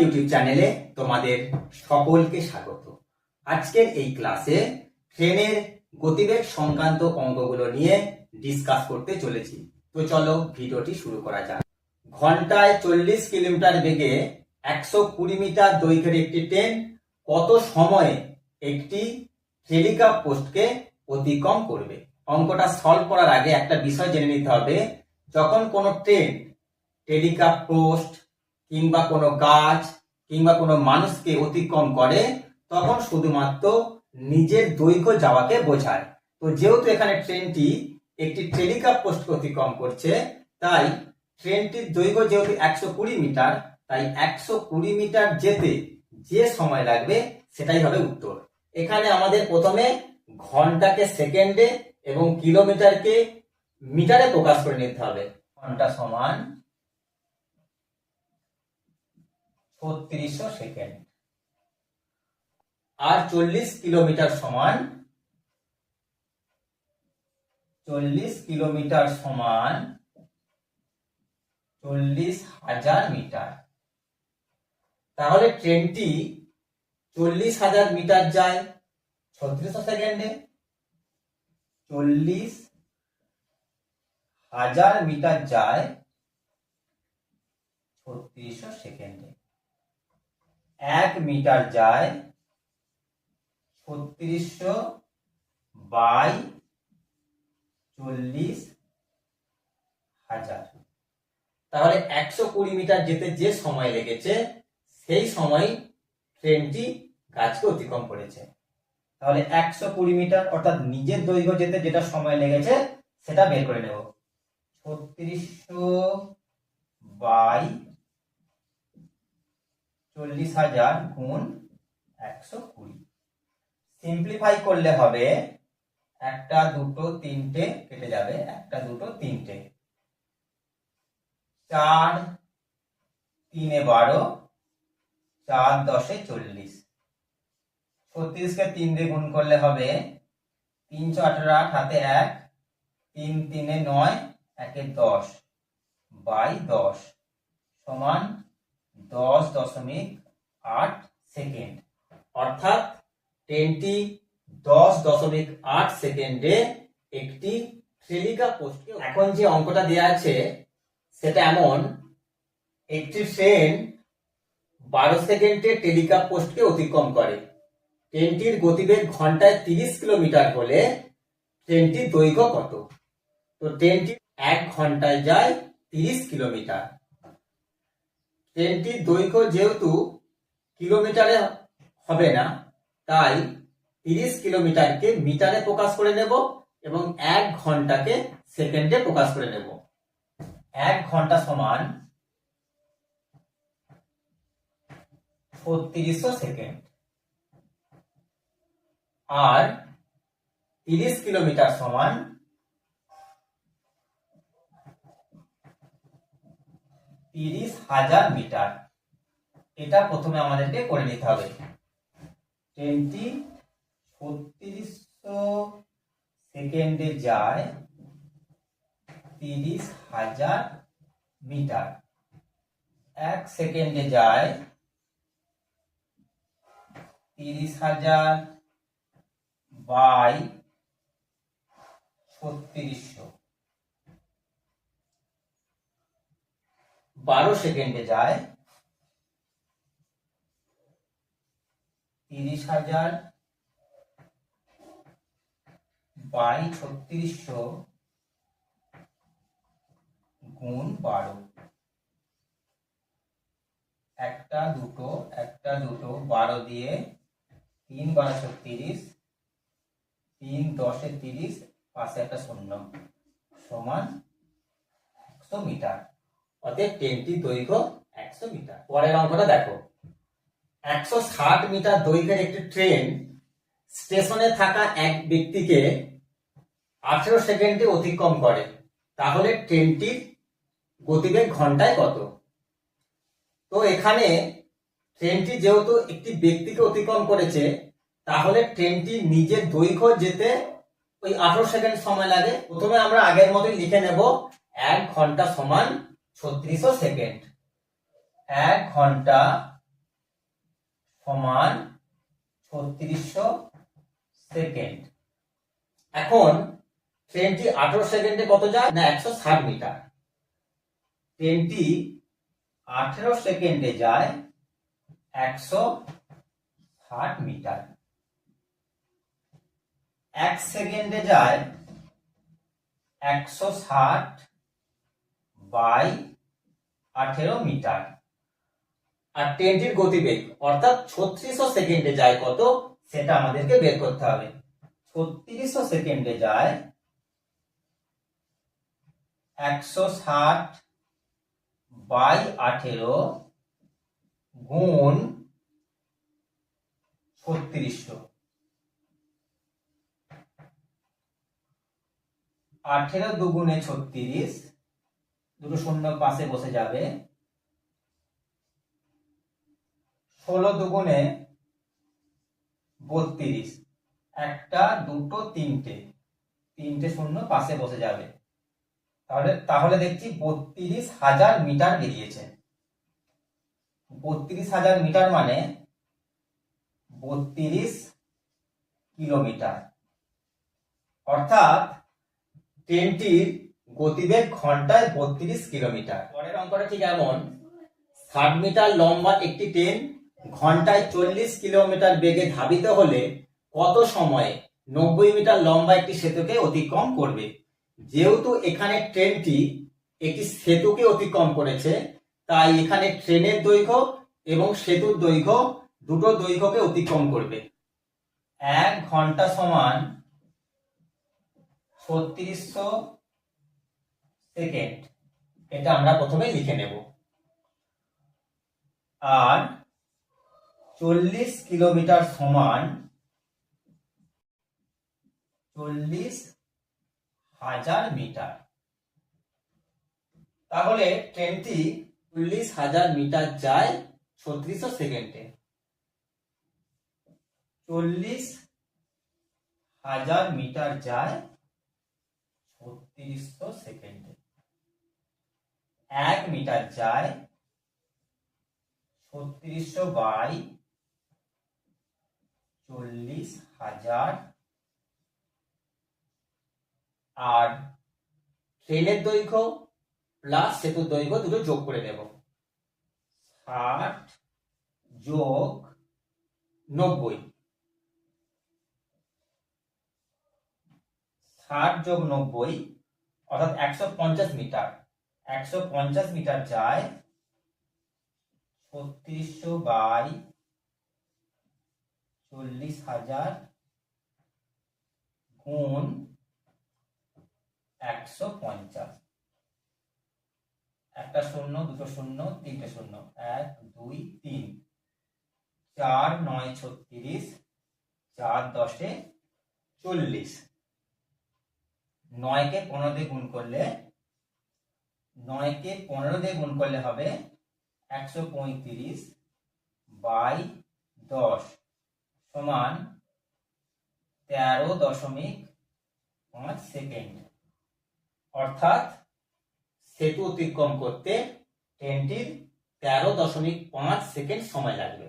YouTube চ্যানেলে তোমাদের সকলকে স্বাগত। আজকের এই ক্লাসে ট্রেনের গতিবেগ সংক্রান্ত অঙ্কগুলো নিয়ে ডিসকাস করতে চলেছি। তো চলো ভিডিওটি শুরু করা যাক। ঘন্টায় চল্লিশ কিলোমিটার বেগে একশো কুড়ি মিটার দৈর্ঘ্যের একটি ট্রেন কত সময়ে একটি হেলিকপ পোস্টকে অতিক্রম করবে? অঙ্কটা সলভ করার আগে একটা বিষয় জেনে নিতে হবে। যখন কোনো ট্রেন টেলিকাপ পোস্ট কিংবা কোনো গাছ কিংবা কোনো মানুষকে অতিক্রম করে, তখন শুধুমাত্র নিজের দৈর্ঘ্য যাওয়াকে বোঝায়। তো যেহেতু এখানে ট্রেনটি একটি টেলিকাপ পোস্ট অতিক্রম করছে, তাই ট্রেনটির দৈর্ঘ্য যেহেতু একশো কুড়ি মিটার, তাই একশো কুড়ি মিটার যেতে যে সময় লাগবে সেটাই হবে উত্তর। এখানে আমাদের প্রথমে ঘন্টাকে সেকেন্ডে এবং কিলোমিটারকে মিটারে প্রকাশ করে নিতে হবে। ঘণ্টা সমান ছত্রিশশো সেকেন্ড। আর চল্লিশ কিলোমিটার সমান, চল্লিশ কিলোমিটার সমান চল্লিশ হাজার মিটার। তাহলে ট্রেনটি চল্লিশ হাজার মিটার যায় ছত্রিশশো সেকেন্ডে। চল্লিশ হাজার মিটার যায় ছত্রিশশো সেকেন্ডে। এক মিটার যায় ছত্রিশশো বাই চল্লিশ হাজার। তাহলে একশো কুড়ি মিটার যেতে যে সময় লেগেছে, সেই সময় ট্রেনটি গাছকে অতিক্রম করেছে। তাহলে একশো কুড়ি মিটার অর্থাৎ নিজের দৈর্ঘ্য যেতে যেটা সময় লেগেছে, সেটা বের করে নেব। ছত্রিশশো বাই চল্লিশ হাজার গুণ একশো কুড়ি। সিম্পলিফাই করলে হবে একটা দুটো তিনটে কেটে যাবে, একটা দুটো তিনটে। চার তিনে বারো, চার দশে চল্লিশ। ছত্রিশকে তিন দিয়ে গুণ করলে হবে তিনশো আঠারো আট, হাতে এক, তিন তিনে নয়, একে দশ, বাই দশ, সমান দশ দশমিক আট সেকেন্ড। অর্থাৎ ট্রেনটি দশ দশমিক আট সেকেন্ডে একটি ট্রেলিকা পোস্টকে এখন যে অঙ্কটা দেওয়া আছে, সেটা এমন, একটি ট্রেন বারো সেকেন্ডে টেলিকাপ পোস্টকে অতিক্রম করে। ট্রেনটির গতিবেগ ঘন্টায় তিরিশ কিলোমিটার হলে ট্রেনটির দৈর্ঘ্য কত? তো ট্রেনটি এক ঘন্টায় যায় তিরিশ কিলোমিটার। ট্রেনটির দৈর্ঘ্য যেহেতু কিলোমিটারে হবে না, তাই তিরিশ কিলোমিটারকে মিটারে প্রকাশ করে নেব এবং এক ঘন্টাকে সেকেন্ডে প্রকাশ করে নেব। এক ঘণ্টা সমান ছত্রিশশো সেকেন্ড। আর তিরিশ কিলোমিটার সমান তিরিশ হাজার মিটার। এটা প্রথমে আমাদেরকে করে নিতে হবে। ট্রেনটি ছত্রিশশো সেকেন্ডে যায় তিরিশ হাজার মিটার। এক সেকেন্ডে যায় তিরিশ হাজার বাই ছত্রিশশো। বারো সেকেন্ডে যায়। তিরিশ হাজার বাই ছত্রিশশো গুণ বারো। একটা দুটো একটা দুটো, বারো দিয়ে তিন বারো ছত্রিশ, তিন দশে তিরিশ পাশে একটা শূন্য, সমান একশো মিটার। অতএব ট্রেনটি দৈর্ঘ্য একশো মিটার। পরের অঙ্কটা দেখো। একশো ষাট মিটার দৈর্ঘ্যের একটি ট্রেন স্টেশনে থাকা এক ব্যক্তিকে আঠেরো সেকেন্ডে অতিক্রম করে। তাহলে ট্রেনটির গতিবেগ ঘন্টায় কত? তো এখানে ট্রেনটি যেহেতু একটি ব্যক্তিকে অতিক্রম করেছে, তাহলে ট্রেনটি নিজের দৈর্ঘ্য যেতে ওই আঠারো সেকেন্ড সময় লাগে। প্রথমে আমরা আগের মতোই লিখে নেব, এক ঘণ্টা সমান ছত্রিশশো সেকেন্ড। এক ঘণ্টা সমান ছত্রিশশো সেকেন্ড। এখন ট্রেনটি আঠারো সেকেন্ডে কত যায়? না, একশো ষাট মিটার। ট্রেনটি আঠেরো সেকেন্ডে যায় একশো ষাট মিটার। এক সেকেন্ডে যায় একশো ষাট বাই আঠেরো মিটার। আর ট্রেনটির গতিবেগ, অর্থাৎ ছত্রিশশো সেকেন্ডে যায় কত? সেটা আমাদেরকে বের করতে হবে। ছত্রিশশো সেকেন্ডে যায় একশো ষাট বাই আঠেরো গুণ ছত্রিশশো। আঠেরো দুগুণে ছত্রিশ দুটো শূন্য পাশে বসে যাবে। ষোলো দুগুণে বত্রিশ। একটা, দুটো, তিনটে। তিনটে শূন্য পাশে বসে যাবে। তাহলে তাহলে দেখছি বত্রিশ হাজার মিটার বেরিয়েছে। বত্রিশ হাজার মিটার মানে বত্রিশ কিলোমিটার। অর্থাৎ ট্রেনটির গতিবেগ ঘন্টায় বত্রিশ কিলোমিটার। পরের অঙ্কটা ঠিক এমন। ষাট মিটার লম্বা একটি ট্রেন ঘন্টায় চল্লিশ কিলোমিটার বেগে ধাবিত হলে কত সময়ে নব্বই মিটার লম্বা একটি সেতুকে অতিক্রম করবে? যেহেতু এখানে ট্রেনটি একটি সেতুকে অতিক্রম করেছে, তাই এখানে ট্রেনের দৈর্ঘ্য এবং সেতুর দৈর্ঘ্য দুটো দৈর্ঘ্যকে অতিক্রম করবে। এক ঘণ্টা সমান ছত্রিশশো সেকেন্ড, এটা আমরা প্রথমে লিখে নেব। আর চল্লিশ কিলোমিটার সমান চল্লিশ হাজার মিটার। তাহলে ট্রেনটি চল্লিশ হাজার মিটার যায় ছত্রিশশো সেকেন্ডে। চল্লিশ হাজার মিটার যায় ছত্রিশশো সেকেন্ডে। এক মিটার যায় ছত্রিশশো বাই চল্লিশ হাজার। আর ট্রেনের দৈর্ঘ্য প্লাস সেতুর দৈর্ঘ্য দুটো যোগ করে দেব। ষাট যোগ নব্বই। ষাট যোগ নব্বই, অর্থাৎ একশো পঞ্চাশ মিটার। একশো পঞ্চাশ মিটার যায়, ছত্রিশশো বাই চল্লিশ হাজার গুণ একশো পঞ্চাশ। একটা শূন্য, দুটো শূন্য, তিনটে শূন্য, এক, দুই, তিন। চার, নয়, ছত্রিশ, চার, দশে চল্লিশ। নয়কে পনেরো দিয়ে গুণ করলে নয়কে পনেরো দিয়ে গুণ করলে হবে একশো পঁয়ত্রিশ বাই দশ সমান তেরো দশমিক পাঁচ সেকেন্ড। অর্থাৎ সেতু অতিক্রম করতে ট্রেনটির তেরো দশমিক পাঁচ সেকেন্ড সময় লাগবে।